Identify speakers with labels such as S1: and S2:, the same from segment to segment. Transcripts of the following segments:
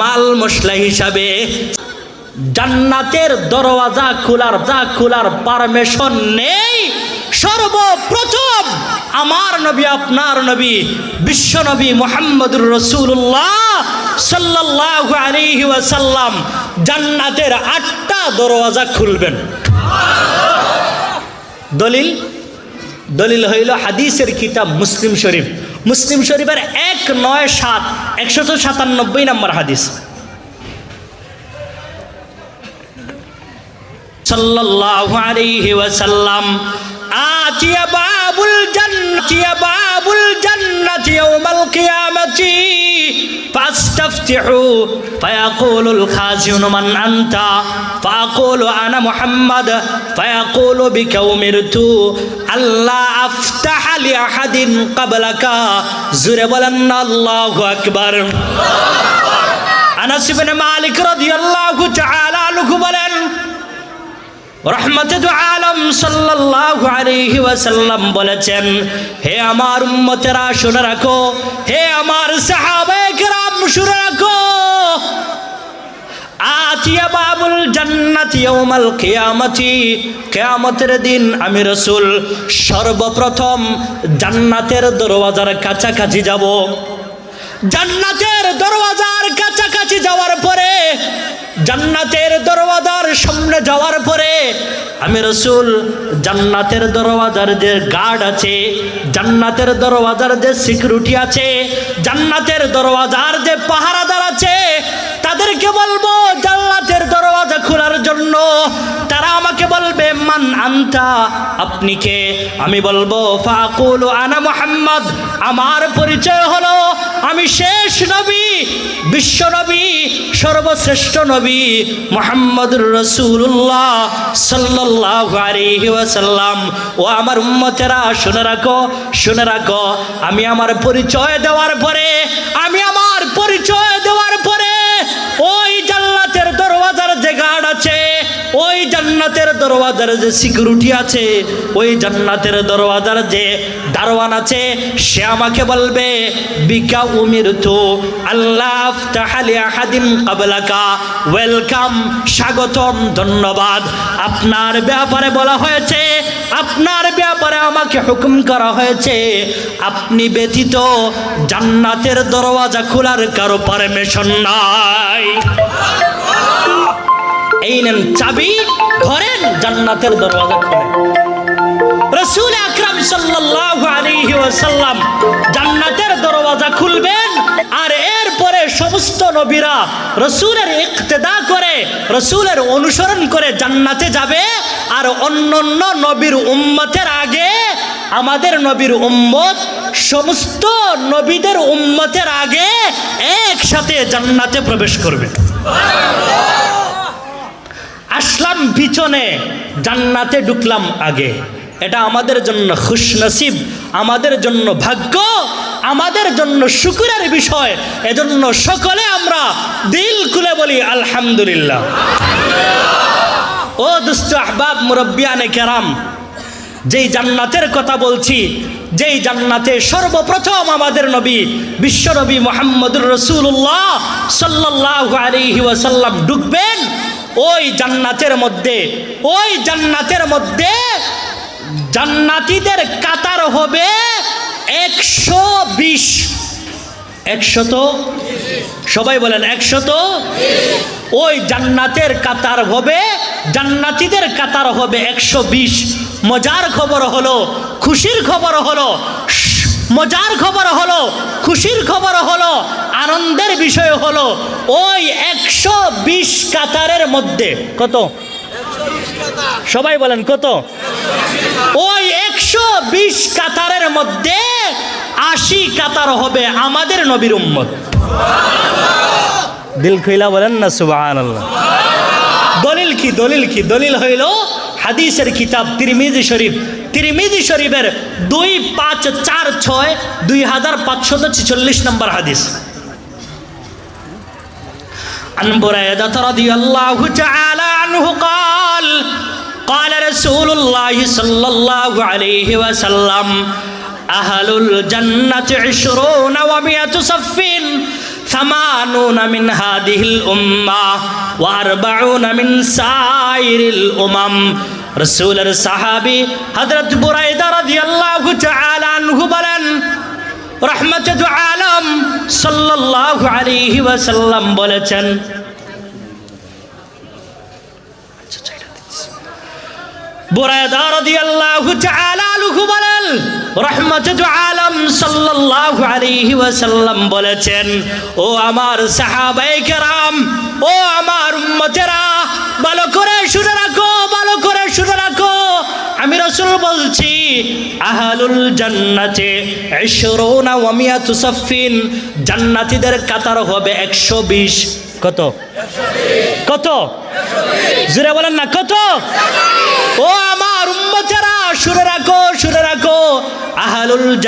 S1: মাল মশলা হিসাবে জান্নাতের দরওয়াজা খোলার, যা খোলার পারমিশন নেই, সর্বপ্রথম আমার নবী, আপনার নবী, বিশ্ব নবী মোহাম্মদুর রসুল্লাহ সাল্লাহ আলাইহি ওয়াসাল্লাম জান্নাতের আটটা দরওয়াজা খুলবেন। দলিল? দলিল হইল হাদিসের কিতাব মুসলিম শরীফ। মুসলিম শরীফের এক নয় সাত একশত সাতানব্বই নম্বর হাদিস। সাল্লাল্লাহু আলাইহি ওয়াসাল্লাম আতিয়া বাবুল জান্নাতি, ইয়া বাবুল জান্নাতি ইয়াউমাল কিয়ামাতি। ফাস্তাফতিহু, ফায়াকুলুল খাজিউন মান আনতা। ফাকুলু আনা মুহাম্মাদ, ফায়াকুলু বিকা উমিরতু। আল্লাহ আফতাহ লি আহাদিন ক্বাবলাকা। জুরে বলেন আল্লাহু আকবার। আনাস ইবনে মালিক রাদিয়াল্লাহু তাআলা আনহু বলেন রহমতে দু আলম সাল্লাল্লাহু আলাইহি ওয়াসাল্লাম বলেছেন, হে আমার উম্মতেরা শুনে রাখো, হে আমার শুনে রাখো। দিন আমি রসুল সর্বপ্রথম জান্নাতের দরওয়াজার কাছাকাছি যাব। জান্নাতের দরওয়াজার কাছাকাছি যাওয়ার পরে, জান্নাতের দরওয়াজার সামনে যাওয়ার পরে, আমি রসুল, জান্নাতের দরওয়াজার যে গার্ড আছে, জান্নাতের দরওয়াজার যে সিকিউরিটি আছে, জান্নাতের দরওয়াজার যে পাহারাদার আছে তাদেরকে বলব, জান্নাতের দরওয়াজা খোলার জন্য তারা আমাকে বলবে, মান আন্তা? আপনি কে? আমি বলব, ফাকুল আনা মোহাম্মদ। আমার পরিচয় হলো, আমি শেষ নবী, বিশ্ব নবী, সর্বশ্রেষ্ঠ নবী মোহাম্মদুর রসুল্লাহ সাল্লাহ আলাইহি ওয়াসাল্লাম। ও আমার উম্মতেরা, শুনে রাখো শুনে রাখো, আমি আমার পরিচয় দেওয়ার পরে, আমি আমার পরিচয় দেওয়ার পরে গার্ড আছে, ওই জান্নাতের দরওয়াজার যে সিকিউরিটি আছে, ওই জান্নাতের দরওয়াজার যে দারোয়ান আছে, সে আমাকে বলবে, বিকা উমির তো আল্লাহ ওয়েলকাম, স্বাগতম, ধন্যবাদ। আপনার ব্যাপারে বলা হয়েছে, আপনার ব্যাপারে আমাকে হুকুম করা হয়েছে, আপনি ব্যতীত জান্নাতের দরওয়াজা খোলার কারও পারমিশন নাই। এই নেন চাবি, ধরেন জান্নাতের দরওয়াজা খোলেন রসুল আকরাম সাল্লাল্লাহু আলাইহি ওয়াসাল্লাম জান্নাতের দরওয়াজা খুলবেন, আর এরপরে সমস্ত নবীরা রসুলের ইক্তেদা করে, রসুলের অনুসরণ করে জান্নাতে যাবে, আর অন্যান্য নবীর উম্মতের আগে, আমাদের নবীর উম্মত, সমস্ত নবীদের উম্মতের আগে একসাথে জান্নাতে প্রবেশ করবে। আসলাম পিছনে, জান্নাতে ঢুকলাম আগে। এটা আমাদের জন্য খুশনসিব, আমাদের জন্য ভাগ্য, আমাদের জন্য শুকুরের বিষয়। এজন্য সকলে আমরা দিল খুলে বলি, আলহামদুলিল্লাহ। ও দুষ্ট আহবাব মুরব্বিয়ানে কেরাম, যেই জান্নাতের কথা বলছি, যেই জান্নাতে সর্বপ্রথম আমাদের নবী বিশ্বনবী মোহাম্মদুর রসুল্লাহ সাল্লাহ আলহি ওয়াসাল্লাম ঢুকবেন ওই জান্নাতের মধ্যে, ওই জান্নাতের মধ্যে জান্নাতীদের কাতার হবে একশো বিশ। একশত? সবাই বলেন, একশত? ওই জান্নাতের কাতার হবে, জান্নাতীদের কাতার হবে একশো বিশ। মজার খবর হলো, খুশির খবর হলো মজার খবর হলো, খুশির খবর হলো, আনন্দের বিষয় হলো, ওই একশো বিশ কাতারের মধ্যে। কত? সবাই বলেন, কত? ওই একশো বিশ কাতারের মধ্যে আশি কাতার হবে আমাদের নবীর উম্মত। দিল খুইলা বলেন না সুবাহ দলিল কি দলিল কি? দলিল হইল হাদিসের কিতাব তিরমিজি শরীফ। তিরমিজি শরীফের দুই পাঁচ চার ছয় দুই হাজার পাঁচশত ছেচল্লিশ নম্বর হাদিস عن بريدة رضي الله تعالى عنه قال قال رسول الله صلى الله عليه وسلم أهل الجنة عشرون ومئة صف ثمانون من هذه الأمة وأربعون من سائر الأمم রসুলের সাহাবি হজরত আলম সাল্লাল্লাহু বলেছেন বলেছেন, ও আমার সাহাবায়ে কেরাম, ও আমার উম্মতেরা, ভালো করে শুনে রাখো। শুনে রাখো, আমি রসুল বলছি, আহালুল জান্নাতে ইশরুনা ওয়া মিয়াতু সাফিন জান্নাতীদের কাতার হবে একশো বিশ। কত? কত? জুড়ে বলেন না, কত? ও আমার উম্মতেরা, শুনে রাখো শুনে রাখো। আহালুল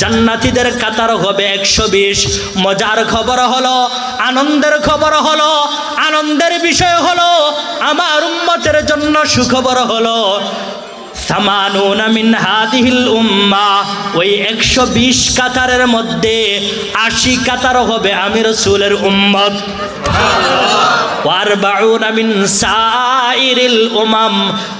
S1: জান্নাতীদের কাতার হবে একশো বিশ। মজার খবর হলো, আনন্দের খবর হলো, আনন্দের বিষয় হলো, আমার উম্মতের জন্য সুখবর হলো হাদিহিল উম্মা। ওই একশো বিশ কাতারের মধ্যে আশি কাতার হবে আমি রসুলের উম্মত।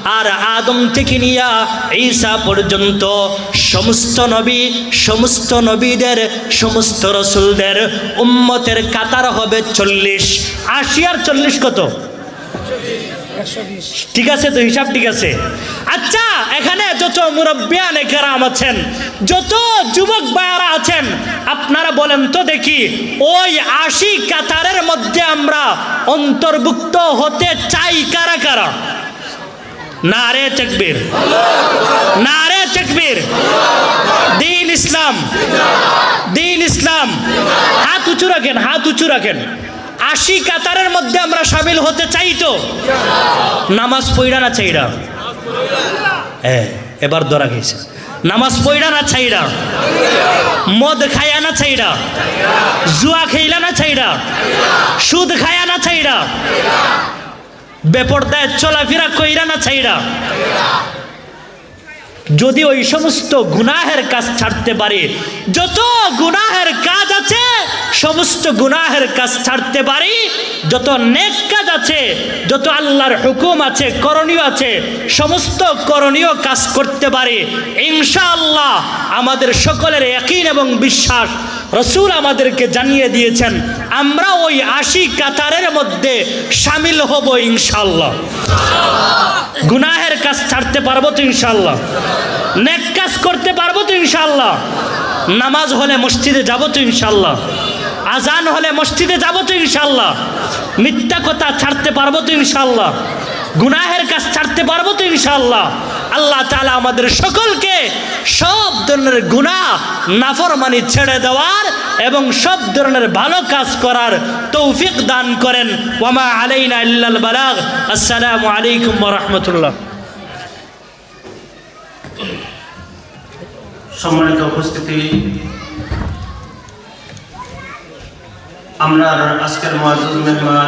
S1: আর আদম থেকে নিয়া ঈসা পর্যন্ত সমস্ত নবী, সমস্ত নবীদের, সমস্ত রসুলদের উম্মতের কাতার হবে চল্লিশ। আশি আর চল্লিশ কত? ঠিক আছে তো, হিসাব ঠিক আছে। আচ্ছা এখানে যত মুরব্বিয়ান কেরাম আছেন, যত যুবক বায়ারা আছেন, আপনারা বলেন তো দেখি, ওই আশি কাতারের মধ্যে আমরা অন্তর্ভুক্ত হতে চাই কারা কারা? না রে তকবীর। না রে তকবীর। দিন ইসলাম। দিন ইসলাম। হাত উঁচু রাখেন, হাত উঁচু রাখেন। আশি কাতারের মধ্যে আমরা সামিল হতে চাই তো। নামাজ পইরা না চাইরা হ্যাঁ এবার ধরা গেছে। নামাজ পইরা না চাইরা মদ খায়া না চাইরা জুয়া খেইলা না চাইরা সুদ খায়া না চাইরা বেপরদায় চলাফেরা কইরা না চাইরা যদি ওই সমস্ত গুনাহের কাজ ছাড়তে পারে, যত গুনাহের কাজ আছে সমস্ত গুনাহের কাজ ছাড়তে পারি। যত নেক কাজ আছে, যত আল্লাহর হুকুম আছে, করণীয় আছে, সমস্ত করণীয় কাজ করতে পারি। ইনশাআল্লাহ আমাদের সকলের একই এবং বিশ্বাস রসুল আমাদেরকে জানিয়ে দিয়েছেন, আমরা ওই আশি কাতারের মধ্যে সামিল হব ইনশাল্লাহ গুনাহের কাজ ছাড়তে পারব তো ইনশাল্লাহ নেক কাজ করতে পারব তো ইনশাল্লাহ নামাজ হলে মসজিদে যাব তো ইনশাল্লাহ আজান হলে মসজিদে যাব তো ইনশাল্লাহ মিথ্যা কথা ছাড়তে পারব তো ইনশাল্লাহ গুনাহের কাজ ছাড়তে পারব তো ইনশাল্লাহ আল্লাহ তালা আমাদের সকলকে সব ধরনের গুনাহ, নাফরমানি ছেড়ে দেওয়ার এবং সব ধরনের ভালো কাজ করার তৌফিক দান করেন। ওয়ামা আলাইনা ইল্লাল বালাগ। আসসালামু আলাইকুম রাহমাতুল্লাহ।
S2: সম্মানিত উপস্থিতি আমরা আজকের মহাজুদ মেহমান